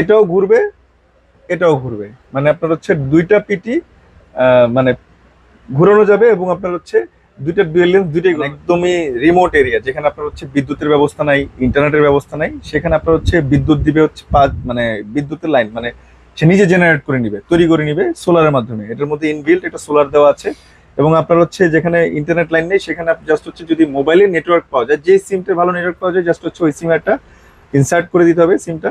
এটাও ঘুরবে এটাও ঘুরবে। মানে আপনার হচ্ছে দুইটা পিটি মানে ঘুরানো যাবে এবং আপনার হচ্ছে দুইটা লেন্স দুইটাই একদমই রিমোট এরিয়া যেখানে আপনার হচ্ছে বিদ্যুতের ব্যবস্থা নাই ইন্টারনেটের ব্যবস্থা নাই, সেখানে আপনার হচ্ছে বিদ্যুৎ দিবে হচ্ছে পাঁচ- মানে বিদ্যুতের লাইন মানে সে নিজে জেনারেট করে নিবে, তৈরি করে নিবে সোলারের মাধ্যমে। এটার মধ্যে ইনবিল্ট একটা সোলার দেওয়া আছে এবং আপনার হচ্ছে যেখানে ইন্টারনেট লাইন নেই, সেখানে জাস্ট হচ্ছে যদি মোবাইলে নেটওয়ার্ক পাওয়া যায়, যে সিমটা ভালো নেটওয়ার্ক পাওয়া যায় জাস্ট হচ্ছে ওই সিম একটা ইনসার্ট করে দিতে হবে সিমটা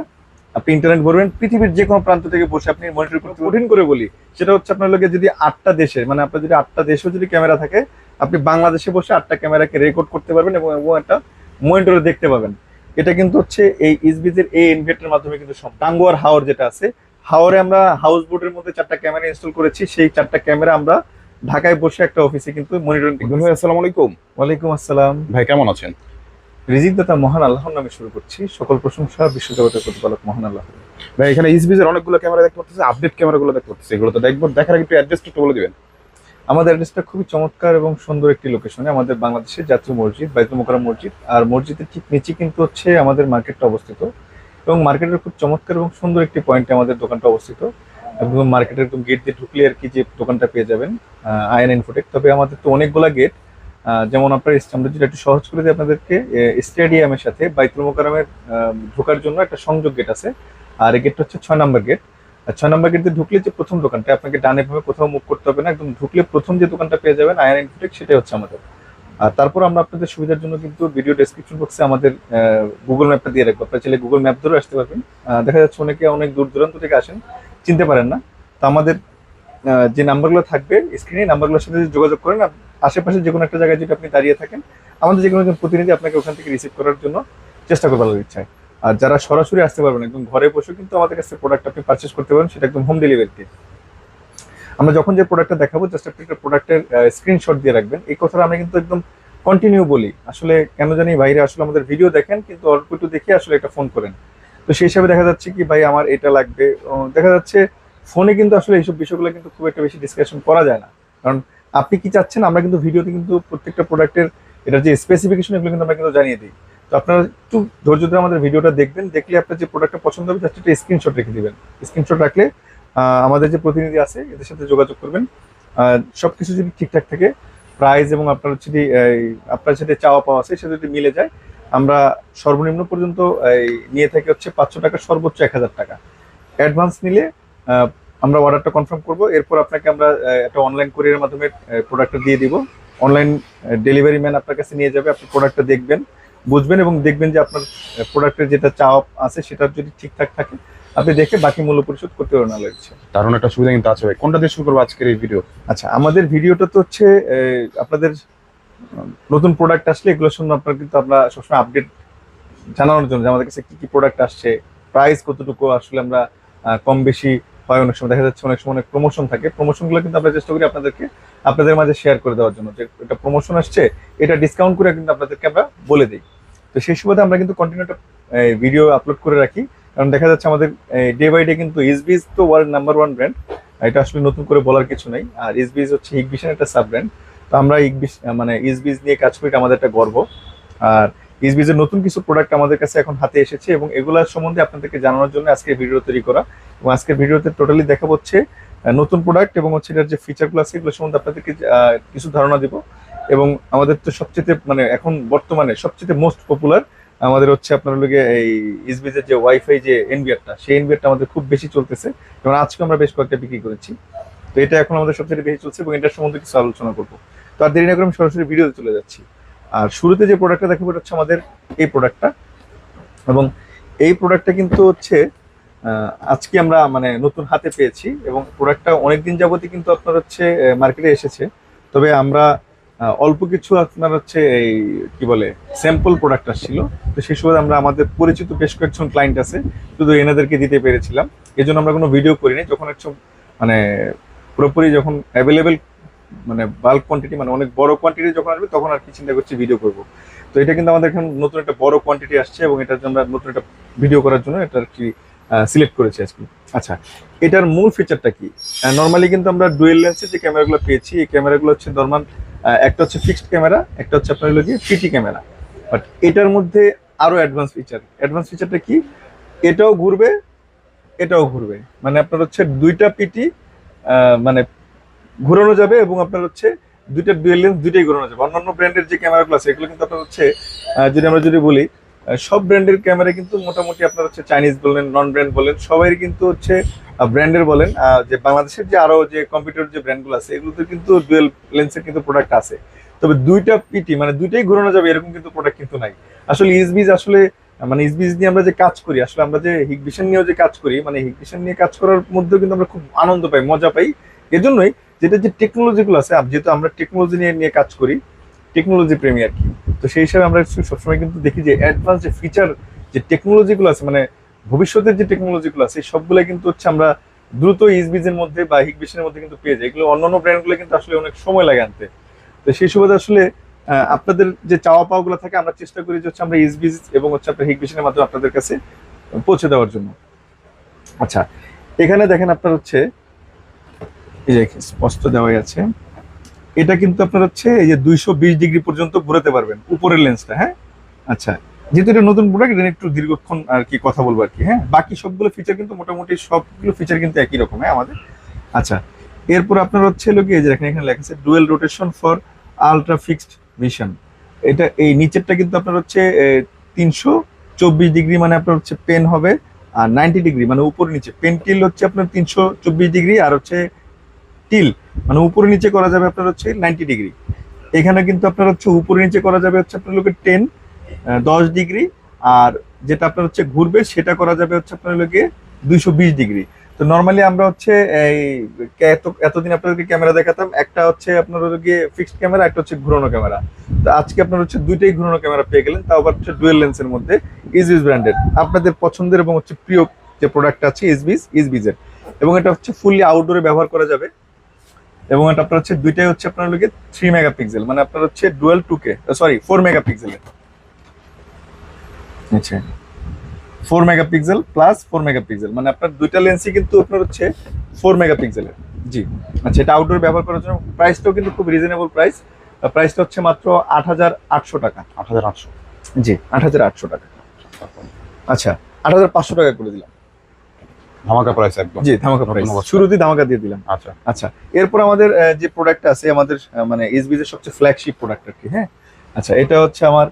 আপনি ইন্টারনেট ভরবেন পৃথিবীর যে কোনো প্রান্ত থেকে বসে আপনি মনিটর করতে কঠিন করে বলি সেটা হচ্ছে আপনার লোকে যদি আটটা দেশে মানে আপনার যদি আটটা দেশেও যদি ক্যামেরা থাকে আপনি বাংলাদেশে বসে আটটা ক্যামেরাকে রেকর্ড করতে পারবেন এবং একটা মনিটরে দেখতে পাবেন। এটা কিন্তু হচ্ছে এই ইসবিজের এই ইনভেটের মাধ্যমে কিন্তু সব টাঙ্গুয়ার হাওর যেটা আছে হাওরে আমরা হাউস বোটের মধ্যে চারটা ক্যামেরা ইনস্টল করেছি সেই চারটা ক্যামেরা আমরা ঢাকায় বসে একটা অফিসে কিন্তু মনিটরিং আসসালামু আলাইকুম। ওয়ালাইকুম আসসালাম। ভাই কেমন আছেন? রিজিক দাতা মহান আল্লাহর নামে শুরু করছি। সকল প্রশংসা বিশ্বজগতের প্রতিপালক মহান আল্লাহ। ভাই এখানে ইসবিজের অনেকগুলো ক্যামেরা দেখতে পাচ্ছি আপডেট ক্যামেরাগুলো দেখতে পাচ্ছি এগুলো তো দেখব দেখার আগে একটু অ্যাড্রেসটা একটু বলে দিবেন। আমাদের অ্যাড্রেসটা খুবই চমৎকার এবং সুন্দর একটি লোকেশনে আমাদের বাংলাদেশের জাতীয় মসজিদ বাইতুল মোকাররম মসজিদ। আর মসজিদের ঠিক নিচে কিন্তু হচ্ছে আমাদের মার্কেটটা অবস্থিত। এবং মার্কেটের খুব চমৎকার এবং সুন্দর একটি পয়েন্টে আমাদের দোকানটা অবস্থিত। এবং মার্কেটের একদম গেট দিয়ে ঢুকলে আর কি যে দোকানটা পেয়ে যাবেন আয়ন ইনফোটেক তবে আমাদের তো অনেকগুলা গেট যেমন আপনার আমরা যেটা একটু সহজ করে দিই আপনাদেরকে স্টেডিয়ামের সাথে বাইতুল মোকাররমের আহ, ঢোকার জন্য একটা সংযোগ গেট আছে। আর এই গেটটা হচ্ছে ছয় নম্বর গেট ছয় নম্বর গেট দিয়ে ঢুকলে যে প্রথম দোকানটা আপনাকে ডানে ভাবে কোথাও মুভ করতে হবে না একদম ঢুকলে প্রথম যে দোকানটা পেয়ে যাবেন আয়ন ইনফোটেক সেটাই হচ্ছে আমাদের। আর তারপর আমরা আপনাদের সুবিধার জন্য কিন্তু ভিডিও ডেসক্রিপশন বক্সে আমাদের গুগল ম্যাপটা দিয়ে রাখব। আপনার চাইলে গুগল ম্যাপ ধরে আসতে পারবেন। দেখা যাচ্ছে অনেকে অনেক দূর দূরান্ত থেকে আসেন চিনতে পারেন না। তো আমাদের যে নাম্বারগুলো থাকবে স্ক্রিনে নাম্বারগুলোর সাথে যোগাযোগ করেন আশেপাশে যে কোনো একটা জায়গায় যদি আপনি দাঁড়িয়ে থাকেন, আমাদের যে কোনো একজন প্রতিনিধি আপনাকে ওখান থেকে রিসিভ করার জন্য চেষ্টা করবার ইচ্ছায়। আর যারা সরাসরি আসতে পারবেন, একদম ঘরে বসে কিন্তু আমাদের কাছে প্রোডাক্ট আপনি পারচেস করতে পারেন, সেটা একদম হোম ডেলিভারিতে আমরা যখন যে প্রোডাক্টটা দেখাবো জাস্ট আপনি একটা প্রোডাক্টের স্ক্রিনশট দিয়ে রাখবেন। এই কথাটা আমরা কিন্তু একদম কন্টিনিউ বলি। আসলে কেন জানি বাইরে আসলে আমাদের ভিডিও দেখেন, কিন্তু অল্প একটু দেখে আসলে একটা ফোন করেন। তো সেই হিসাবে দেখা যাচ্ছে কি, ভাই, আমার এটা লাগবে। দেখা যাচ্ছে ফোনে কিন্তু আসলে এইসব বিষয়গুলো কিন্তু খুব একটা বেশি ডিসকাশন করা যায় না। কারণ আপনি কি চাচ্ছেন, আমরা কিন্তু ভিডিওতে কিন্তু প্রত্যেকটা প্রোডাক্টের এটার যে স্পেসিফিকেশন এগুলো কিন্তু আমরা কিন্তু জানিয়ে দিই। তো আপনারা একটু ধৈর্য ধরে আমাদের ভিডিওটা দেখবেন, দেখলে আপনার যে প্রোডাক্টটা পছন্দ হবে জাস্ট একটা স্ক্রিনশট রেখে দেবেন। স্ক্রিনশট রাখলে আমাদের যে প্রতিনিধি আছে, এদের সাথে যোগাযোগ করবেন। সব কিছু যদি ঠিকঠাক থাকে প্রাইস এবং আপনার যদি আপনার সাথে চাওয়া পাওয়া আছে, সেটা যদি মিলে যায়, আমরা সর্বনিম্ন পর্যন্ত নিয়ে থাকি হচ্ছে পাঁচশো টাকা সর্বোচ্চ এক হাজার টাকা। অ্যাডভান্স নিলে আমরা অর্ডারটা কনফার্ম করব। এরপর আপনাকে আমরা একটা অনলাইন কোরিয়ারের মাধ্যমে প্রোডাক্টটা দিয়ে দিব। অনলাইন ডেলিভারি ম্যান আপনার কাছে নিয়ে যাবে আপনি প্রোডাক্টটা দেখবেন বুঝবেন এবং দেখবেন যে আপনার প্রোডাক্টের যেটা চাওয়া আছে সেটা যদি ঠিকঠাক থাকে আপনি দেখে বাকি মূল্য পরিশোধ করতে আল্লাহর ইচ্ছা। দারুণ একটা সুবিধা কিন্তু আছে ভাই। কোনটা দিয়ে শুরু করব আজকের এই ভিডিও আচ্ছা আমাদের ভিডিওটা তো হচ্ছে আপনাদের নতুন প্রোডাক্ট আসলে এগুলোর জন্য আপনার কিন্তু আমরা সবসময় আপডেট জানানোর জন্য যে আমাদের কাছে কি কি প্রোডাক্ট আসছে প্রাইস কতটুকু আসলে আমরা কম বেশি হয় অনেক সময়। দেখা যাচ্ছে অনেক সময় অনেক প্রমোশন থাকে। প্রমোশনগুলো কিন্তু আমরা চেষ্টা করি আপনাদেরকে, আপনাদের মাঝে শেয়ার করে দেওয়ার জন্য। যে এটা প্রমোশন আসছে, এটা ডিসকাউন্ট করে কিন্তু আপনাদেরকে আমরা বলে দিই। তো সেই সুবাদে আমরা কিন্তু কন্টিনিউ একটা ভিডিও আপলোড করে রাখি। কারণ দেখা যাচ্ছে আমাদের ডে বাই ডে কিন্তু ইসবিজ তো ওয়ার্ল্ড নাম্বার ওয়ান ব্র্যান্ড এটা আসলে নতুন করে বলার কিছু নেই। আর ইসবিজ হচ্ছে ইগবিশন একটা সাব ব্র্যান্ড তো আমরা ইগবিশ মানে ইসবিজ নিয়ে কাজ করি আমাদের একটা গর্ব। আর ইসবিজের নতুন কিছু প্রোডাক্ট আমাদের কাছে এখন হাতে এসেছে এবং এগুলোর সম্বন্ধে আপনাদেরকে জানানোর জন্য আজকে ভিডিও তৈরি করা। এবং আজকের ভিডিওতে টোটালি দেখা হচ্ছে নতুন প্রোডাক্ট এবং হচ্ছে এটার যে ফিচারগুলো আছে, এগুলো সম্বন্ধে আপনাদেরকে কিছু ধারণা দিব। এবং আমাদের তো সবচেয়ে মানে এখন বর্তমানে সবচেয়ে মোস্ট পপুলার আমাদের হচ্ছে আপনার লোকে এই ইসবিজের যে ওয়াইফাই যে এনবিআরটা সেই এনবিআরটা আমাদের খুব বেশি চলতেছে। এবং আজকে আমরা বেশ কয়েকটা বিক্রি করেছি। তো এটা এখন আমাদের সবচেয়ে বেশি চলছে এবং এটার সম্বন্ধে কিছু আলোচনা করব। তো আর দেরি না করে আমি সরাসরি ভিডিওতে চলে যাচ্ছি। আর শুরুতে যে প্রোডাক্টটা দেখাবো, এটা হচ্ছে আমাদের এই প্রোডাক্টটা এবং এই প্রোডাক্টটা কিন্তু হচ্ছে আজকে আমরা মানে নতুন হাতে পেয়েছি এবং প্রোডাক্টটা অনেকদিন যাবতই কিন্তু আপনার হচ্ছে মার্কেটে এসেছে। তবে আমরা অল্প কিছু আপনার হচ্ছে এই কি বলে স্যাম্পল প্রোডাক্ট আসছিল। তো সেই সময় আমরা আমাদের পরিচিত বেশ কয়েকজন ক্লায়েন্ট আছে, শুধু এনাদেরকে দিতে পেরেছিলাম। এই জন্য আমরা কোনো ভিডিও করিনি। যখন একটু মানে পুরোপুরি যখন অ্যাভেলেবেল মানে বাল্ক কোয়ান্টিটি মানে অনেক বড় কোয়ান্টিটি যখন আসবে, তখন আর কি চিন্তা করছি ভিডিও করব। তো এটা কিন্তু আমাদের এখন নতুন একটা বড় কোয়ান্টিটি আসছে এবং এটার জন্য আমরা নতুন একটা ভিডিও করার জন্য এটা আর কি সিলেক্ট করেছি আজকে। আচ্ছা এটার মূল ফিচারটা কি? নর্মালি কিন্তু আমরা ডুয়েল লেন্সের যে ক্যামেরাগুলো পেয়েছি, এই ক্যামেরাগুলো হচ্ছে নর্মাল একটা হচ্ছে ফিক্সড ক্যামেরা একটা হচ্ছে আপনার কি পিটি ক্যামেরা বাট এটার মধ্যে আরও অ্যাডভান্স ফিচার অ্যাডভান্স ফিচারটা কি? এটাও ঘুরবে এটাও ঘুরবে। মানে আপনার হচ্ছে দুইটা পিটি মানে ঘোরানো যাবে এবং আপনার হচ্ছে দুইটা ডুয়েল লেন্স দুইটাই ঘোরানো যাবে। অন্যান্য ব্র্যান্ডের যে ক্যামেরাগুলো আছে, এগুলো কিন্তু আপনার হচ্ছে যদি আমরা যদি বলি সব ব্র্যান্ডের ক্যামেরা কিন্তু মোটামুটি আপনার হচ্ছে চাইনিজ বলেন নন ব্র্যান্ড বলেন সবাই কিন্তু হচ্ছে ব্র্যান্ডের বলেন। যে বাংলাদেশের যে আরও যে কম্পিউটার যে ব্র্যান্ডগুলো আছে, এগুলোতে কিন্তু ডুয়েল লেন্সের কিন্তু প্রোডাক্ট আছে। তবে দুইটা পিটি মানে দুইটাই ঘোরানো যাবে, এরকম কিন্তু প্রোডাক্ট কিন্তু নাই। আসলে ইসবিজ আসলে মানে ইসবিজ নিয়ে আমরা যে কাজ করি, আসলে আমরা যে হিগভিশন নিয়েও যে কাজ করি মানে হিগভিশন নিয়ে কাজ করার মধ্যেও কিন্তু আমরা খুব আনন্দ পাই, মজা পাই। এজন্যই যেটা যে টেকনোলজিগুলো আছে যেহেতু আমরা টেকনোলজি নিয়ে নিয়ে কাজ করি টেকনোলজি প্রেমী আর কি? তো সেই হিসাবে আমরা সবসময় কিন্তু দেখি যে অ্যাডভান্স যে ফিচার যে টেকনোলজিগুলো আছে মানে ভবিষ্যতের যে টেকনোলজিগুলো আছে সবগুলো কিন্তু হচ্ছে আমরা দ্রুত ইসবিজের মধ্যে বা হিগভিশনের মধ্যে কিন্তু পেয়ে যাই। এগুলো অন্যান্য ব্র্যান্ডগুলো কিন্তু আসলে অনেক সময় লাগে আনতে। তো সেই সুবাদে আসলে আপনাদের যে চাওয়া পাওয়া গুলো থাকে, আমরা চেষ্টা করি যে হচ্ছে আমরা ইসবিজ এবং হচ্ছে আপনার হিগভিশনের মাধ্যমে আপনাদের কাছে পৌঁছে দেওয়ার জন্য। আচ্ছা এখানে দেখেন আপনার হচ্ছে স্পষ্ট দেওয়াই আছে। এটা কিন্তু আপনার হচ্ছে এই যে দুইশো বিশ ডিগ্রি পর্যন্ত ঘোরাতে পারবেন, উপরের লেন্সটা হ্যাঁ? আচ্ছা যেহেতু এটা নতুন প্রোডাক্ট এটা একটু দীর্ঘক্ষণ আর কি কথা বলব আর কি হ্যাঁ? বাকি সবগুলো ফিচার কিন্তু মোটামুটি সবগুলো ফিচার কিন্তু একই রকম হ্যাঁ আমাদের? আচ্ছা এরপর আপনার হচ্ছে হলো কি এই যে দেখেন, এখানে লেখা আছে dual rotation for ultra fixed vision এটা এই নিচেরটা কিন্তু আপনার হচ্ছে তিনশো চব্বিশ ডিগ্রি মানে আপনার হচ্ছে পেন হবে, আর নাইনটি ডিগ্রি মানে উপর নিচে। পেন টিল হচ্ছে আপনার তিনশো চব্বিশ ডিগ্রি, আর হচ্ছে টিল মানে উপরে নিচে করা যাবে আপনার হচ্ছে নাইনটি ডিগ্রি এখানে কিন্তু আপনার হচ্ছে উপরে নিচে করা যাবে হচ্ছে আপনার লোকের টেন দশ ডিগ্রি আর যেটা আপনার হচ্ছে ঘুরবে সেটা করা যাবে হচ্ছে আপনার লোকে দুইশো বিশ ডিগ্রি তো নর্মালি আমরা হচ্ছে এই এত, এতদিন আপনাদেরকে ক্যামেরা দেখাতাম, একটা হচ্ছে আপনার গিয়ে ফিক্সড ক্যামেরা একটা হচ্ছে ঘুরানো ক্যামেরা তো আজকে আপনার হচ্ছে দুইটাই ঘুরানো ক্যামেরা পেয়ে গেলেন, তাও আবার হচ্ছে ডুয়েল লেন্সের মধ্যে ইজবিস ব্র্যান্ডেড আপনাদের পছন্দের এবং হচ্ছে প্রিয় যে প্রোডাক্ট আছে ইজবিস ইজবিজের এবং এটা হচ্ছে ফুললি আউটডোরে ব্যবহার করা যাবে। এবং এটা আপনার হচ্ছে দুইটাই হচ্ছে আপনার লোকে থ্রি মেগাপিক্সেল মানে আপনার হচ্ছে dual two K sorry four মেগাপিক্সেলের আচ্ছা four megapixel plus four megapixel মানে আপনার দুইটা লেন্সই কিন্তু আপনার হচ্ছে ফোর মেগাপিক্সেলের জি আচ্ছা এটা আউটডোর ব্যবহার করার জন্য প্রাইসটাও কিন্তু খুব রিজনেবল প্রাইস প্রাইসটা হচ্ছে মাত্র আট হাজার আটশো টাকা। আট হাজার আটশো। জি আট হাজার আটশো টাকা। আচ্ছা আট হাজার পাঁচশো টাকা করে দিলাম। ধামাকা প্রাইস একদম। জি ধামাকা প্রাইস শুরুতেই ধামাকা দিয়ে দিলাম। আচ্ছা। আচ্ছা এরপর আমাদের যে প্রোডাক্ট আছে আমাদের মানে এসবির সবচেয়ে ফ্ল্যাগশিপ প্রোডাক্ট আর কি হ্যাঁ? আচ্ছা এটা হচ্ছে আমার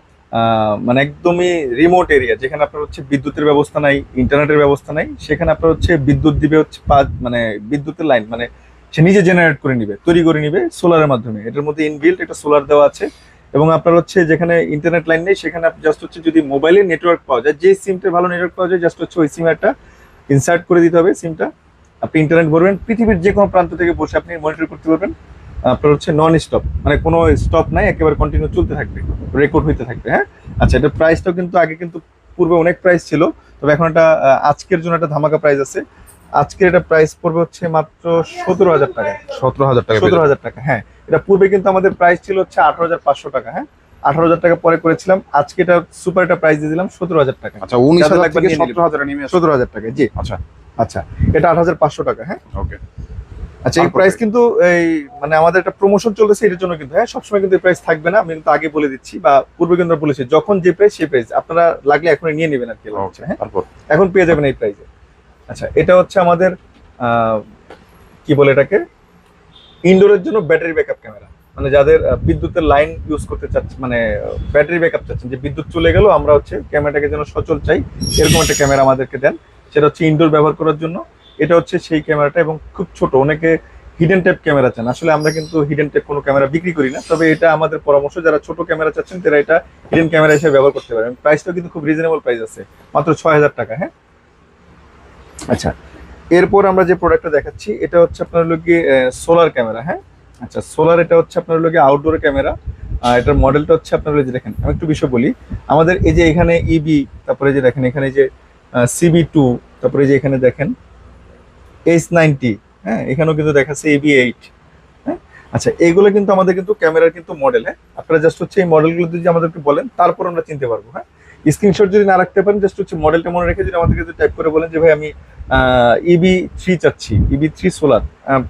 মানে একদমই রিমোট এরিয়া যেখানে আপনার হচ্ছে বিদ্যুতের ব্যবস্থা নাই ইন্টারনেটের ব্যবস্থা নাই সেখানে আপনার হচ্ছে বিদ্যুৎ দিবে হচ্ছে পা- মানে বিদ্যুতের লাইন মানে সে নিজে জেনারেট করে নিবে তৈরি করে নিবে সোলারের মাধ্যমে। এটার মধ্যে ইনবিল্ট একটা সোলার দেওয়া আছে এবং আপনার হচ্ছে যেখানে ইন্টারনেট লাইন নেই সেখানে জাস্ট হচ্ছে যদি মোবাইলে নেটওয়ার্ক পাওয়া যায় যে সিমটা ভালো নেটওয়ার্ক পাওয়া যায় জাস্ট হচ্ছে ওই সিম একটা ইনসার্ট করে দিতে হবে সিমটা আপনি ইন্টারনেট ভরবেন পৃথিবীর যে কোনো প্রান্ত থেকে বসে আপনি মনিটর করতে পারবেন। আপনার হচ্ছে নন স্টপ মানে কোনো স্টপ নাই একেবারে কন্টিনিউ চলতে থাকবে রেকর্ড হইতে থাকবে হ্যাঁ? আচ্ছা এটা প্রাইসটাও কিন্তু আগে কিন্তু পূর্বে অনেক প্রাইস ছিল তবে এখন একটা আজকের জন্য একটা ধামাকা প্রাইস আছে। আজকের এটা প্রাইস পড়বে হচ্ছে মাত্র সতেরো হাজার টাকা। সতেরো হাজার টাকা সতেরো হাজার টাকা হ্যাঁ। এটা পূর্বে কিন্তু আমাদের প্রাইস ছিল হচ্ছে আঠারো হাজার পাঁচশো টাকা হ্যাঁ? আঠারো হাজার টাকা পরে করেছিলাম। আজকে এটা সুপার একটা প্রাইস দিয়ে দিলাম সতেরো হাজার টাকা। আচ্ছা উনিশ হাজার থেকে সতেরো হাজারে সতেরো হাজার টাকা জি। আচ্ছা। আচ্ছা এটা আট হাজার পাঁচশো টাকা হ্যাঁ? ওকে। আচ্ছা এই প্রাইস কিন্তু এই মানে আমাদের একটা প্রমোশন চলতেছে এটার জন্য কিন্তু হ্যাঁ? সবসময় কিন্তু এই প্রাইস থাকবে না আমি কিন্তু আগে বলে দিচ্ছি বা পূর্বে কিন্তু বলেছি যখন যে প্রাইস সেই প্রাইস আপনারা লাগলে এখন নিয়ে নেবেন আর কি হ্যাঁ? এখন পেয়ে যাবেন এই প্রাইসে আচ্ছা এটা হচ্ছে আমাদের আহ, কি বলে এটাকে? ইনডোরের জন্য ব্যাটারি ব্যাকআপ ক্যামেরা মানে যাদের বিদ্যুতের লাইন ইউজ করতে চাচ্ছে মানে ব্যাটারি ব্যাকআপ চাচ্ছেন। যে বিদ্যুৎ চলে গেল, আমরা হচ্ছে ক্যামেরাটাকে যেন সচল চাই, এরকম একটা ক্যামেরা আমাদেরকে দেন। সেটা হচ্ছে ইনডোর ব্যবহার করার জন্য। এটা হচ্ছে সেই ক্যামেরাটা এবং খুব ছোট, অনেকে হিডেন টাইপ ক্যামেরা চান। আসলে আমরা কিন্তু হিডেন টাইপ কোনো ক্যামেরা বিক্রি করি না, তবে এটা আমাদের পরামর্শ। যারা ছোট ক্যামেরা চাচ্ছেন, তারা এটা হিডেন ক্যামেরা হিসেবে ব্যবহার করতে পারেন। প্রাইসটাও কিন্তু খুব রিজনেবল প্রাইস আছে, মাত্র ছয় হাজার টাকা হ্যাঁ? আচ্ছা এরপর আমরা যে প্রোডাক্টটা দেখাচ্ছি, এটা হচ্ছে আপনার লোকে সোলার ক্যামেরা হ্যাঁ? আচ্ছা সোলার এটা হচ্ছে আপনার লোকে আউটডোর ক্যামেরা এটার মডেলটা হচ্ছে আপনার যে দেখেন, আমি একটু বিষয় বলি, আমাদের এই যে এখানে ইবি তারপরে যে দেখেন, এখানে যে সিবি টু তারপরে যে এখানে দেখেন এইচ নাইনটি হ্যাঁ এখানেও কিন্তু দেখাচ্ছে এবি এইট হ্যাঁ আচ্ছা এইগুলো কিন্তু আমাদের কিন্তু ক্যামেরার কিন্তু মডেল হ্যাঁ আপনারা জাস্ট হচ্ছে এই মডেলগুলো যদি আমাদেরকে বলেন, তারপর আমরা চিনতে পারব হ্যাঁ স্ক্রিনশট যদি না রাখতে পারেন জাস্ট হচ্ছে মডেলটা মনে রেখে যদি আমাদেরকে যদি টাইপ করে বলেন যে, ভাই, আমি ইবি থ্রি চাচ্ছি ইবি থ্রি সোলার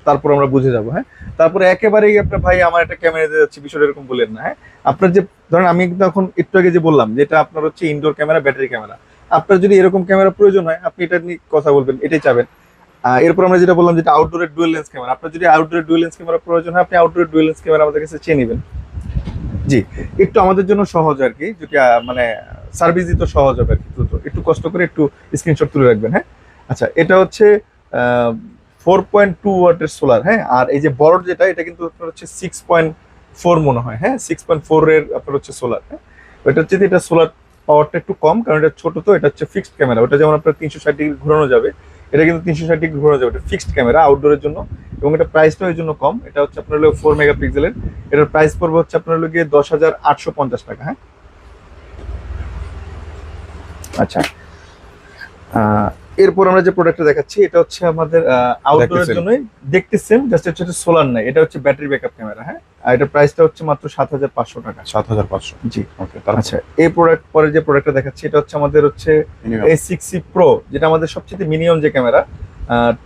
তারপর আমরা বুঝে যাব হ্যাঁ তারপরে একেবারেই আপনার ভাই আমার একটা ক্যামেরা দিতে যাচ্ছি, বিষয়টা এরকম বলেন না হ্যাঁ? আপনার যে, ধরেন আমি এখন একটু আগে যে বললাম, যেটা আপনার হচ্ছে ইনডোর ক্যামেরা ব্যাটারি ক্যামেরা আপনার যদি এরকম ক্যামেরা প্রয়োজন হয়, আপনি এটা নিয়ে কথা বলবেন, এটাই চাবেন। এরপর আমরা যেটা বললাম, যেটা আউটডোরের ডুয়েল লেন্স ক্যামেরা আপনার যদি আউটডোরের ডুয়েল লেন্স ক্যামেরা প্রয়োজন হয়, আপনি আউটডোরের ডুয়েল লেন্স ক্যামেরা আমাদের কাছে চেয়ে নেবেন। জি, একটু আমাদের জন্য সহজ আর কি যদি মানে সার্ভিস দিতে সহজ হবে আর কি, দ্রুত। একটু কষ্ট করে একটু স্ক্রিনশট তুলে রাখবেন হ্যাঁ? আচ্ছা এটা হচ্ছে ফোর পয়েন্ট টু ওয়াটের সোলার হ্যাঁ? আর এই যে বড় যেটা, এটা কিন্তু আপনার হচ্ছে সিক্স পয়েন্ট ফোর মনে হয় হ্যাঁ? সিক্স পয়েন্ট ফোর এর আপনার হচ্ছে সোলার হ্যাঁ? ওইটা হচ্ছে এটা সোলার পাওয়ারটা একটু কম, কারণ এটা ছোট তো, এটা হচ্ছে ফিক্সড ক্যামেরা ওটা যেমন আপনার তিনশো ষাট ডিগ্রি ঘোরানো যাবে, এটা কিন্তু তিনশো ষাট ডিগ্রি ঘোরানো যাবে, এটা ফিক্সড ক্যামেরা আউটডোরের জন্য। এবং এটা প্রাইসটা ওই জন্য কম, এটা হচ্ছে আপনার হলো ফোর মেগাপিক্সেলের এটার প্রাইস পড়বে হচ্ছে আপনার হলো গিয়ে দশ হাজার আটশো পঞ্চাশ টাকা হ্যাঁ? আচ্ছা। এরপর আমরা যে প্রোডাক্টটা দেখাচ্ছি এটা হচ্ছে আমাদের আউটডোরের জন্যই দেখতে সেম জাস্ট হচ্ছে সোলার নাই এটা হচ্ছে ব্যাটারি ব্যাকআপ ক্যামেরা হ্যাঁ? আর এটা প্রাইসটা হচ্ছে মাত্র সাত হাজার পাঁচশো টাকা। সাত হাজার পাঁচশো। জি। ওকে আচ্ছা এই প্রোডাক্ট পরে যে প্রোডাক্টটা দেখাচ্ছি এটা হচ্ছে আমাদের হচ্ছে এ সিক্স সি প্রো যেটা আমাদের সবচেয়ে মিনিমাম যে ক্যামেরা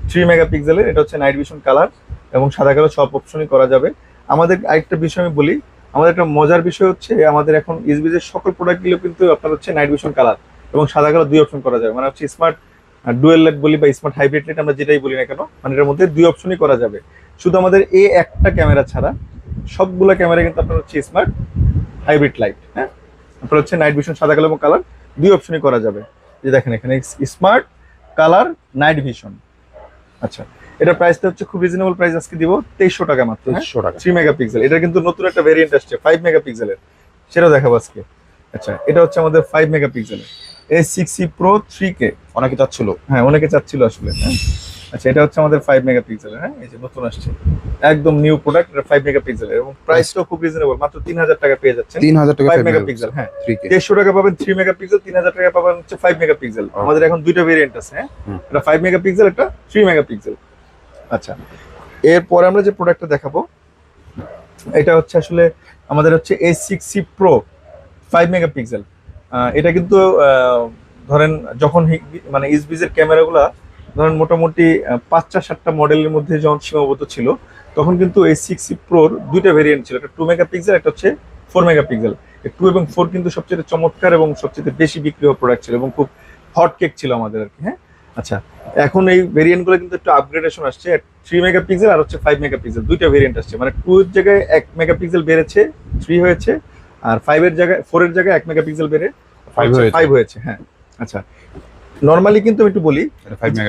থ্রি মেগাপিক্সেলের এটা হচ্ছে নাইট ভিশন কালার এবং সাদা কালো সব অপশনই করা যাবে। আমাদের আরেকটা বিষয় আমি বলি আমাদের একটা মজার বিষয় হচ্ছে আমাদের এখন ইসবিজের সকল প্রোডাক্টগুলো কিন্তু আপনার হচ্ছে নাইট ভিশন কালার এবং সাদা কালো দুই অপশন করা যাবে। মানে হচ্ছে স্মার্ট ডুয়েল লাইট বলি বা স্মার্ট হাইব্রিড লাইট আমরা যেটাই বলি না কেন মানে এটার মধ্যে দুই অপশনই করা যাবে। শুধু আমাদের এই একটা ক্যামেরা ছাড়া সবগুলো ক্যামেরা কিন্তু আপনার হচ্ছে স্মার্ট হাইব্রিড লাইট হ্যাঁ? আপনার হচ্ছে নাইট ভিশন সাদা কালো এবং কালার দুই অপশনই করা যাবে। যে দেখেন এখানে স্মার্ট কালার নাইট ভিশন আচ্ছা এটার প্রাইসটা হচ্ছে খুব রিজনেবল প্রাইস আজকে দিব তেইশশো টাকা মাত্র হ্যাঁ? তেইশশো টাকা। থ্রি মেগাপিক্সেল এটা কিন্তু নতুন একটা ভেরিয়েন্ট আসছে ফাইভ মেগাপিক্সেলের সেটাও দেখাবো আজকে। আচ্ছা এটা হচ্ছে আমাদের ফাইভ মেগাপিক্সেলের A six pro three K অনেকে চাচ্ছিল। হ্যাঁ অনেকে চাচ্ছিল আসলে। হ্যাঁ। আচ্ছা এটা হচ্ছে আমাদের ফাইভ মেগাপিক্সেলের হ্যাঁ? এই যে নতুন আসছে। একদম নিউ প্রোডাক্ট এটা ফাইভ মেগাপিক্সেলের এবং প্রাইসটাও খুব রিজনেবল মাত্র তিন হাজার টাকা পেয়ে যাচ্ছেন। তিন হাজার টাকা ফাইভ মেগাপিক্সেল হ্যাঁ। দেড়শো টাকা পাবেন থ্রি মেগাপিক্সেল তিন হাজার টাকা পাবেন হচ্ছে ফাইভ মেগাপিক্সেল আমাদের এখন দুইটা ভেরিয়েন্ট আছে হ্যাঁ। এটা ফাইভ মেগাপিক্সেল একটা থ্রি মেগাপিক্সেল আচ্ছা। এরপরে আমরা যে প্রোডাক্টটা দেখাবো এটা হচ্ছে আসলে আমাদের হচ্ছে A six C pro five megapixel এটা কিন্তু ধরেন যখন মানে ইসবিজের ক্যামেরাগুলা, ধরেন মোটামুটি পাঁচটা সাতটা মডেলের মধ্যে যখন সীমাবদ্ধ ছিল, তখন কিন্তু এই সিক্স প্রোর দুইটা ভেরিয়েন্ট ছিল। একটা টু মেগাপিক্সেল একটা হচ্ছে ফোর মেগাপিক্সেল টু এবং ফোর কিন্তু সবচেয়ে চমৎকার এবং সবচেয়ে বেশি বিক্রি হওয়া প্রোডাক্ট ছিল এবং খুব হট কেক ছিল আমাদের আর কি হ্যাঁ? আচ্ছা এখন এই ভেরিয়েন্টগুলো কিন্তু একটু আপগ্রেডেশন আসছে। থ্রি মেগাপিক্সেল আর হচ্ছে ফাইভ মেগাপিক্সেল দুইটা ভেরিয়েন্ট আসছে। মানে টু এর জায়গায় এক মেগাপিক্সেল বেড়েছে থ্রি হয়েছে, আর ফাইভের জায়গায় ফোরের জায়গায় এক মেগাপিক্সেল বেড়ে। ফাইভ হয়েছে। হ্যাঁ। আচ্ছা নর্মালি কিন্তু একটু বলি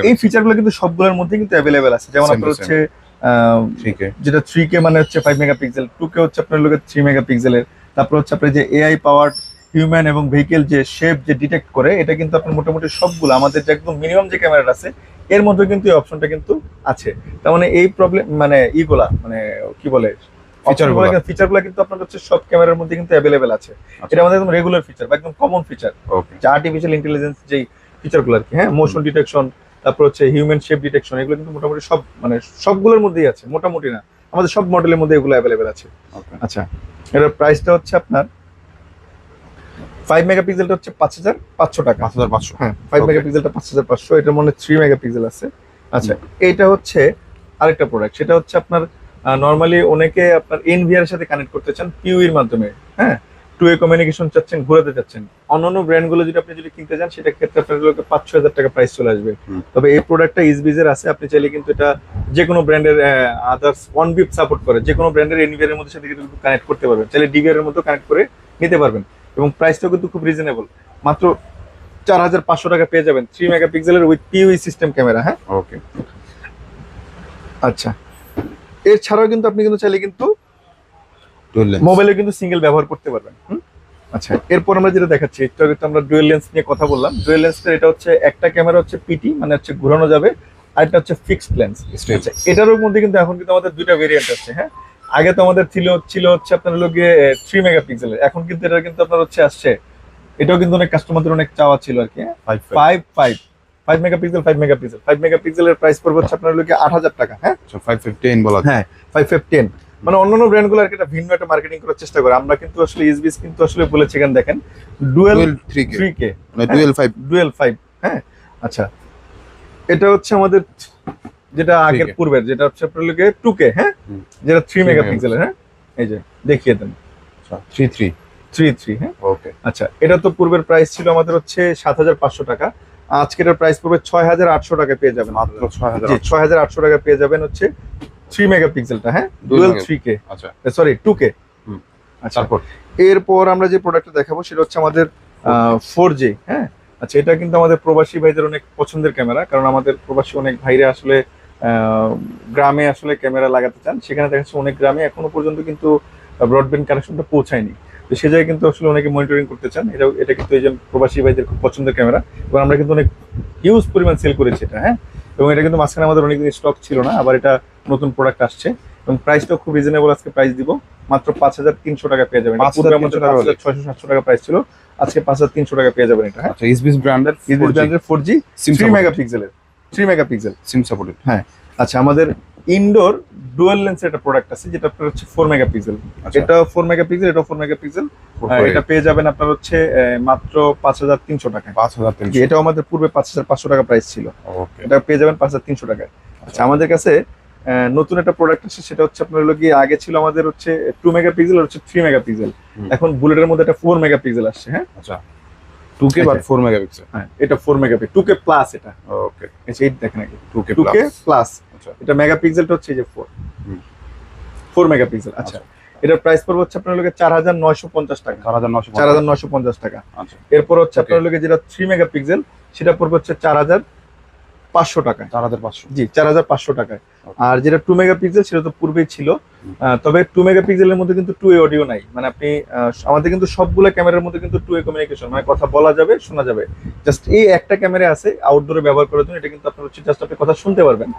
এই ফিচারগুলো কিন্তু সবগুলোর মধ্যে কিন্তু অ্যাভেলেবেল আছে। যেমন আপনার হচ্ছে যেটা থ্রি কে মানে হচ্ছে ফাইভ মেগাপিক্সেল টু কে হচ্ছে আপনার লোকের থ্রি মেগাপিক্সেলের তারপর হচ্ছে আপনার যে এআই পাওয়ার হিউম্যান এবং ভেহিকেল যে শেপ যে ডিটেক্ট করে এটা কিন্তু আপনার মোটামুটি সবগুলো আমাদের যে একদম মিনিমাম যে ক্যামেরাটা আছে এর মধ্যে কিন্তু এই অপশনটা কিন্তু আছে। তার মানে এই প্রবলেম মানে ইগুলা মানে কি বলে Featureগুলা। ফিচারগুলো কিন্তু আপনার হচ্ছে সব ক্যামেরার মধ্যে কিন্তু অ্যাভেলেবেল আছে। এটা আমাদের একদম রেগুলার ফিচার বা একদম কমন ফিচার যে আর্টিফিশিয়াল ইন্টেলিজেন্স যেই ফিচারগুলো আর কি হ্যাঁ? মোশন ডিটেকশন তারপর হচ্ছে হিউম্যান শেপ ডিটেকশন এগুলো কিন্তু মোটামুটি সব মানে সবগুলোর মধ্যেই আছে মোটামুটি না। আমাদের সব মডেলের মধ্যে এগুলো অ্যাভেলেবেল আছে। আচ্ছা এটার প্রাইসটা হচ্ছে আপনার ফাইভ মেগাপিক্সেলটা হচ্ছে পাঁচ হাজার পাঁচশো টাকা। পাঁচ হাজার পাঁচশো। হ্যাঁ ফাইভ. মেগাপিক্সেলটা পাঁচ হাজার পাঁচশো এটার মনে থ্রি মেগাপিক্সেল আছে। আচ্ছা এইটা হচ্ছে আরেকটা প্রোডাক্ট সেটা হচ্ছে আপনার নর্মালি অনেকে আপনার এনভিআর এর সাথে কানেক্ট করতে চান পিউ এর মাধ্যমে হ্যাঁ? টু এ কমিউনিকেশন চাচ্ছেন ঘোরাতে চাচ্ছেন। অন্যান্য ব্র্যান্ডগুলো যদি আপনি যদি কিনতে চান সেটা ক্ষেত্রে আপনার লোকে পাঁচ ছ হাজার টাকা প্রাইস চলে আসবে। তবে এই প্রোডাক্টটা ইসবিজের আছে আপনি চাইলে কিন্তু এটা যে কোনো ব্র্যান্ডের আদার্স ওয়ান বিপ সাপোর্ট করে যে কোনো ব্র্যান্ডের এনভিআর এর মধ্যে সাথে কিন্তু কানেক্ট করতে পারবেন। চাইলে ডিভিআর এর মধ্যে কানেক্ট করে নিতে পারবেন। এবং প্রাইসটাও কিন্তু খুব রিজনেবল মাত্র চার হাজার পাঁচশো টাকা পেয়ে যাবেন থ্রি মেগাপিক্সেলের উইথ পিউই সিস্টেম ক্যামেরা হ্যাঁ? ওকে আচ্ছা। এছাড়াও কিন্তু আপনি কিন্তু চাইলে কিন্তু মোবাইলে কিন্তু সিঙ্গেল ব্যবহার করতে পারবেন? আচ্ছা এরপর আমরা যেটা দেখাচ্ছি একটু আগে তো আমরা ডুয়েল লেন্স নিয়ে কথা বললাম। ডুয়েল লেন্সের এটা হচ্ছে একটা ক্যামেরা হচ্ছে পিটি মানে হচ্ছে ঘোরানো যাবে আর একটা হচ্ছে ফিক্সড লেন্স আচ্ছা এটারও মধ্যে কিন্তু এখন কিন্তু আমাদের দুইটা ভেরিয়েন্ট আছে হ্যাঁ? আগে তো আমাদের ছিল ছিল হচ্ছে আপনার হলো গিয়ে থ্রি মেগাপিক্সেলের এখন কিন্তু এটা কিন্তু আপনার হচ্ছে আসছে এটাও কিন্তু অনেক কাস্টমারদের অনেক চাওয়া ছিল আর কি হ্যাঁ? Five five five five megapixel five megapixel five মেগাপিক্সেলের প্রাইস পড়বে হচ্ছে আপনার আট হাজার টাকা হ্যাঁ? ফাইভ ফিফটিন বলা হ্যাঁ ফাইভ ফিফটিন মানে অন্যান্য ব্র্যান্ডগুলো আর একটা ভিন্ন একটা মার্কেটিং করার চেষ্টা করে। আমরা কিন্তু আসলে ইসবিস কিন্তু আসলে বলেছি এখানে দেখেন dual twelve three K three K মানে টুয়েলভ ফাইভ ডুয়েল ফাইভ হ্যাঁ? আচ্ছা এটা হচ্ছে আমাদের যেটা আগের পূর্বের যেটা হচ্ছে আপনার লোকে টু কে হ্যাঁ? হুম। যেটা থ্রি 3 মেগাপিক্সেলের হ্যাঁ? এই যে দেখিয়ে দেন। থ্রি থ্রি থ্রি থ্রি হ্যাঁ? ওকে আচ্ছা এটা তো পূর্বের প্রাইস ছিল আমাদের হচ্ছে সাত হাজার পাঁচশো টাকা। আজকের প্রাইস পড়বে ছয় হাজার আটশো টাকা পেয়ে যাবেন। মাত্র ছয় হাজার ছয় হাজার আটশো টাকা পেয়ে যাবেন হচ্ছে থ্রি মেগাপিক্সেলটা হ্যাঁ? Dual three K sorry two K আচ্ছা। এরপর আমরা যে প্রোডাক্টটা দেখাবো সেটা হচ্ছে আমাদের ফোর জি হ্যাঁ? আচ্ছা এটা কিন্তু আমাদের প্রবাসী ভাইদের অনেক পছন্দের ক্যামেরা কারণ আমাদের প্রবাসী অনেক ভাইরা আসলে আহ, গ্রামে আসলে ক্যামেরা লাগাতে চান। সেখানে দেখা যাচ্ছে অনেক গ্রামে এখনও পর্যন্ত কিন্তু ব্রডব্যান্ড কানেকশনটা পৌঁছায়নি। তো সে জায়গায় কিন্তু আসলে অনেকে মনিটরিং করতে চান। এটা এটা কিন্তু এই যে প্রবাসী ভাইদের খুব পছন্দের ক্যামেরা এবং আমরা কিন্তু অনেক হিউজ পরিমাণ সেল করেছি এটা হ্যাঁ? এবং এটা কিন্তু মাঝখানে আমাদের অনেকদিন স্টক ছিল না আবার এটা নতুন প্রোডাক্ট আসছে। এবং প্রাইসটাও খুব রিজনেবল আজকে প্রাইস দিব। মাত্র পাঁচ হাজার তিনশো টাকা পেয়ে যাবেন। 5,300 টাকা ছয়শো সাতশো টাকা প্রাইস ছিল। আজকে পাঁচ হাজার তিনশো টাকা পেয়ে যাবেন এটা হ্যাঁ? ইসবিস ব্র্যান্ডের ব্র্যান্ডের ফোর জি থ্রি মেগাপিক্সেলের থ্রি মেগাপিক্সেল সিম সাপোর্টেড আচ্ছা আমাদের ইনডোর ডুয়াল লেন্সের একটা প্রোডাক্ট আছে যেটা আপনার হচ্ছে ফোর মেগাপিক্সেল আচ্ছা। এটা ফোর মেগাপিক্সেল এটা ফোর মেগাপিক্সেল এটা পেয়ে যাবেন আপনার হচ্ছে মাত্র পাঁচ হাজার তিনশো টাকায়। পাঁচ হাজার এটাও আমাদের পূর্বে পাঁচ হাজার পাঁচশো টাকা প্রাইস ছিল। ওকে এটা পেয়ে যাবেন পাঁচ হাজার তিনশো টাকায়। আচ্ছা আমাদের কাছে নতুন একটা প্রোডাক্ট আছে সেটা হচ্ছে আপনার হলো গিয়ে আগে ছিল আমাদের হচ্ছে টু মেগাপিক্সেল আর হচ্ছে থ্রি মেগাপিক্সেল। এখন বুলেটের মধ্যে একটা ফোর মেগাপিক্সেল আসছে হ্যাঁ? আচ্ছা। টু কে বা। ফোর মেগাপিক্সেল হ্যাঁ এটা four megapixel two K plus এটা। ওকে এই দেখেন আগে। টু কে প্লাস আচ্ছা। এটা মেগাপিক্সেলটা হচ্ছে এই যে ফোর। ফোর মেগাপিক্সেল আচ্ছা। এটার প্রাইস পড়বে হচ্ছে আপনার লোকে চার হাজার নয়শো পঞ্চাশ টাকা। চার হাজার নশো চার হাজার নয়শো পঞ্চাশ টাকা। আচ্ছা। এরপর হচ্ছে আপনাদের আপনার লোকে যেটা থ্রি মেগাপিক্সেল সেটা পড়বে হচ্ছে চার হাজার পাঁচশো টাকা চার হাজার পাঁচশো। জি চার হাজার পাঁচশো টাকায়। আর যেটা টু মেগাপিক্সেল সেটা তো পূর্বেই ছিল। তবে টু মেগাপিক্সেলের মধ্যে কিন্তু টু এ অডিও নাই। মানে আপনি আমাদের কিন্তু সবগুলো ক্যামেরার মধ্যে কিন্তু টু এ কমিউনিকেশন মানে কথা বলা যাবে শোনা যাবে। জাস্ট এই একটা ক্যামেরা আছে আউটডোরে ব্যবহার করার জন্য এটা কিন্তু আপনার হচ্ছে জাস্ট আপনি কথা শুনতে পারবেন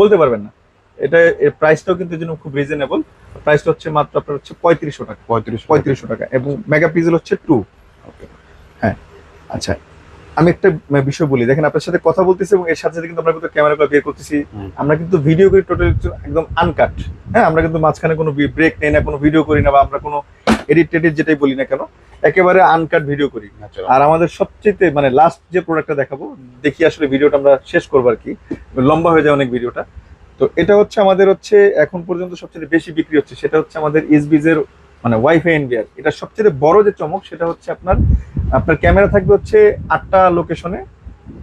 বলতে পারবেন না। এটা এর প্রাইসটাও কিন্তু এই জন্য খুব রিজনেবল প্রাইসটা হচ্ছে মাত্র আপনার হচ্ছে পঁয়ত্রিশশো টাকা। পঁয়ত্রিশ পঁয়ত্রিশশো টাকা। এবং মেগাপিক্সেল হচ্ছে টু. হ্যাঁ। আচ্ছা আমি একটা বিষয় বলি। দেখেন আপনার সাথে কথা বলতেছি এবং এর সাথে সাথে কিন্তু আমরা কিন্তু ক্যামেরাগুলো বের করতেছি। আমরা কিন্তু ভিডিও করি টোটাল একদম আনকাট হ্যাঁ আমরা কিন্তু মাঝখানে কোনো ব্রেক নেই না কোনো ভিডিও করি না বা আমরা কোনো এডিট টেডিট যেটাই বলি না কেন একেবারে আনকাট ভিডিও করি। Natural. আর আমাদের সবচেয়ে মানে লাস্ট যে প্রোডাক্টটা দেখাবো দেখি আসলে ভিডিওটা আমরা শেষ করব আর কি। লম্বা হয়ে যায় অনেক ভিডিওটা তো এটা হচ্ছে আমাদের হচ্ছে এখন পর্যন্ত সবচেয়ে বেশি বিক্রি হচ্ছে। সেটা হচ্ছে আমাদের এসবিজের মানে ওয়াইফাই এনবিআর এটা সবচেয়ে বড় যে চমক সেটা হচ্ছে আপনার আপনার ক্যামেরা থাকবে হচ্ছে আটটা লোকেশনে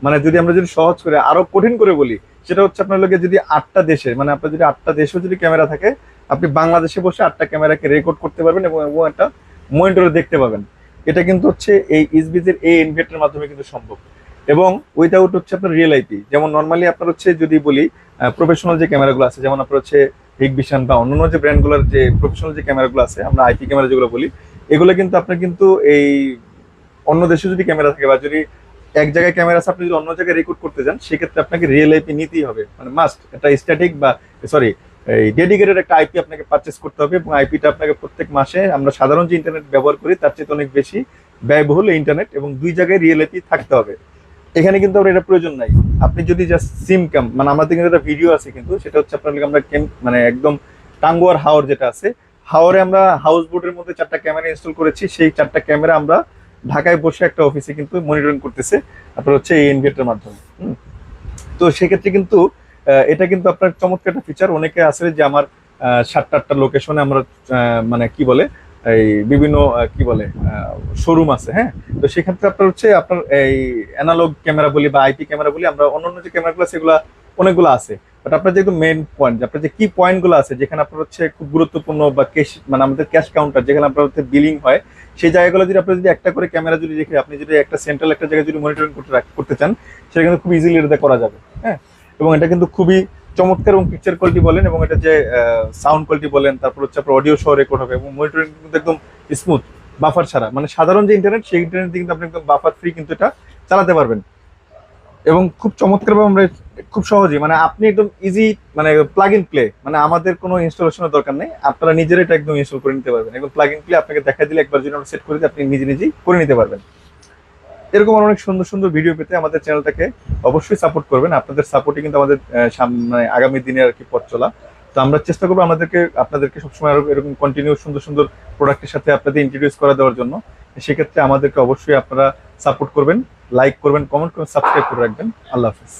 মানে যদি আমরা যদি সহজ করে আরও কঠিন করে বলি, সেটা হচ্ছে আপনার লোকে যদি আটটা দেশে মানে আপনার যদি আটটা দেশেও যদি ক্যামেরা থাকে, আপনি বাংলাদেশে বসে আটটা ক্যামেরাকে রেকর্ড করতে পারবেন এবং একটা মনিটরে দেখতে পাবেন। এটা কিন্তু হচ্ছে এই ইসবিজের এই ইনভেটের মাধ্যমে কিন্তু সম্ভব। এবং উইদাউট হচ্ছে আপনার রিয়েল আইপি যেমন নর্মালি আপনার হচ্ছে যদি বলি প্রফেশনাল যে ক্যামেরাগুলো আছে, যেমন আপনার হচ্ছে হিগবিশন বা অন্যান্য যে ব্র্যান্ডগুলোর যে প্রফেশনাল যে ক্যামেরাগুলো আছে, আমরা আইপি ক্যামেরা যেগুলো বলি, এগুলো কিন্তু আপনার কিন্তু এই অন্য দেশে যদি ক্যামেরা থাকে বা যদি এক জায়গায় ক্যামেরা আছে, আপনি যদি অন্য জায়গায় রেকর্ড করতে যান সেক্ষেত্রে আপনাকে রিয়েল আইপি নিতেই হবে। মানে মাস্ট একটা স্ট্যাটিক বা সরি এই ডেডিকেটেড একটা আইপি আপনাকে পারচেস করতে হবে এবং আইপিটা আপনাকে প্রত্যেক মাসে, আমরা সাধারণ যে ইন্টারনেট ব্যবহার করি, তার চেয়ে অনেক বেশি ব্যয়বহুল ইন্টারনেট এবং দুই জায়গায় রিয়েল আইপি থাকতে হবে। এখানে কিন্তু আপনার এটা প্রয়োজন নাই। আপনি যদি জাস্ট সিম ক্যাম মানে আমাদের কিন্তু একটা ভিডিও আছে কিন্তু, সেটা হচ্ছে আপনার আমরা মানে একদম টাঙ্গুয়ার হাওর যেটা আছে, হাওরে আমরা হাউস বোটের মধ্যে চারটা ক্যামেরা ইনস্টল করেছি, সেই চারটা ক্যামেরা আমরা ঢাকায় বসে একটা অফিসে কিন্তু মনিটরিং করতেছে, আপনার হচ্ছে এই ইনভেটের মাধ্যমে তো সেক্ষেত্রে কিন্তু এটা কিন্তু আপনার চমৎকার একটা ফিচার অনেকে আছে যে আমার সাতটা আটটা লোকেশনে আমরা মানে কি বলে, এই বিভিন্ন কি বলে শোরুম আছে হ্যাঁ। তো সেক্ষেত্রে আপনার হচ্ছে, আপনার এই অ্যানালগ ক্যামেরা বলি বা আইপি ক্যামেরা বলি, আমরা অন্যান্য যে ক্যামেরাগুলো সেগুলো অনেকগুলো আছে। বাট আপনার যে মেন পয়েন্ট আপনার যে কি পয়েন্টগুলো আছে, যেখানে আপনার হচ্ছে খুব গুরুত্বপূর্ণ বা ক্যাশ মানে আমাদের ক্যাশ কাউন্টার যেখানে আপনার হচ্ছে বিলিং হয় সেই জায়গাগুলো যদি আপনি যদি একটা করে ক্যামেরা যদি রেখে, আপনি যদি একটা সেন্ট্রাল একটা জায়গায় যদি মনিটরিং করতে করতে চান, সেটা কিন্তু খুব ইজিলি এটা করা যাবে হ্যাঁ? এবং এটা কিন্তু খুবই চমৎকার এবং পিকচার কোয়ালিটি বলেন এবং এটা যে সাউন্ড কোয়ালিটি বলেন, তারপর হচ্ছে আপনার অডিও সহ রেকর্ড হবে এবং মনিটরিং কিন্তু একদম স্মুথ বাফার ছাড়া। মানে সাধারণ যে ইন্টারনেট সেই ইন্টারনেট কিন্তু আপনি একদম বাফার ফ্রি কিন্তু এটা চালাতে পারবেন। এবং খুব চমৎকার ভাবে আমরা খুব সহজেই মানে আপনি একদম ইজি মানে প্লাগ ইন প্লে মানে আমাদের কোনো ইনস্টলেশনের দরকার নেই, আপনারা নিজের এটা একদম ইনস্টল করে নিতে পারবেন। একদম প্লাগ ইন প্লে আপনাকে দেখা দিলে একবার যদি আমরা সেট করে দিই, আপনি নিজে নিজেই করে নিতে পারবেন। এরকম অনেক সুন্দর সুন্দর ভিডিও পেতে আমাদের চ্যানেলটাকে অবশ্যই সাপোর্ট করবেন। আপনাদের সাপোর্টে কিন্তু আমাদের সামনে সাম- মানে আগামী দিনে আর কি পথ চলা। তো আমরা চেষ্টা করব আমাদেরকে, আপনাদেরকে সবসময় আরও এরকম কন্টিনিউ সুন্দর সুন্দর প্রোডাক্টের সাথে আপনাদের ইন্ট্রোডিউস করে দেওয়ার জন্য। সেক্ষেত্রে আমাদেরকে অবশ্যই আপনারা সাপোর্ট করবেন লাইক করবেন কমেন্ট করবেন সাবস্ক্রাইব করে রাখবেন। আল্লাহ হাফিজ।